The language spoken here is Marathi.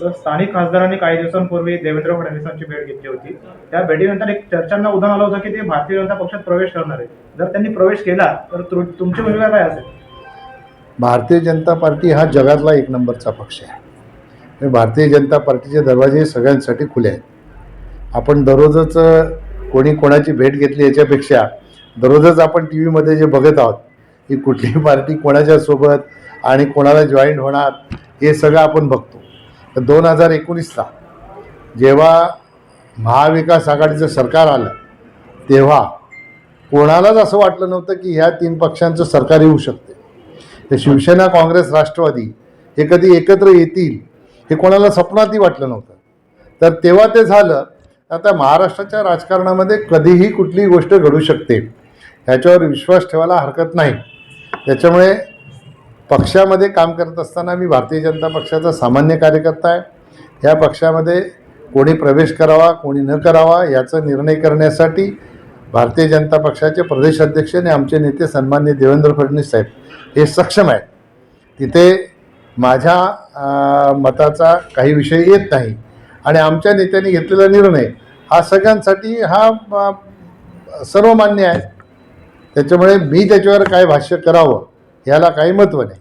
तर स्थानिक खासदारांनी काही दिवसांपूर्वी देवेंद्र फडणवीसांची भेट घेतली होती. त्या भेटीनंतर एक चर्चांना उदाहरण आलं होतं की ते भारतीय जनता पक्षात प्रवेश करणार आहे जर त्यांनी प्रवेश केला तर तु- तुमची भूमिका काय असेल? भारतीय जनता पार्टी हा जगातला एक नंबरचा पक्ष आहे. भारतीय जनता पार्टीचे दरवाजे सगळ्यांसाठी खुले आहेत. आपण दररोजच कोणी कोणाची भेट घेतली याच्यापेक्षा दररोजच आपण टी व्हीमध्ये जे बघत आहोत की कुठली पार्टी कोणाच्या सोबत आणि कोणाला जॉईन होणार हे सगळं आपण बघतो. तर दोन हजार एकोणीसला जेव्हा महाविकास आघाडीचं सरकार आलं तेव्हा कोणालाच असं वाटलं नव्हतं की ह्या तीन पक्षांचं सरकार येऊ शकते. तर शिवसेना काँग्रेस राष्ट्रवादी हे कधी एकत्र येतील हे कोणाला स्वप्नातही वाटलं नव्हतं. तर तेव्हा ते झालं आता महाराष्ट्राच्या राजकारणामध्ये कधीही कुठलीही गोष्ट घडू शकते. ह्याच्यावर विश्वास ठेवायला हरकत नाही. त्याच्यामुळे पक्षामध्ये काम करत असताना मी भारतीय जनता पक्षाचा सामान्य कार्यकर्ता आहे. या पक्षामध्ये कोणी प्रवेश करावा कोणी न करावा याचा निर्णय करण्यासाठी भारतीय जनता पक्षाचे प्रदेश अध्यक्ष आणि आमचे नेते सन्मान्य देवेंद्र फडणवीस साहेब हे सक्षम आहेत. तिथे माझ्या मताचा काही विषय येत नाही आणि आमच्या नेत्यांनी घेतलेला निर्णय हा सगळ्यांसाठी हा सर्वमान्य आहे. त्याच्यामुळे मी त्याच्यावर काय भाष्य करावं याला काही महत्त्व नाही.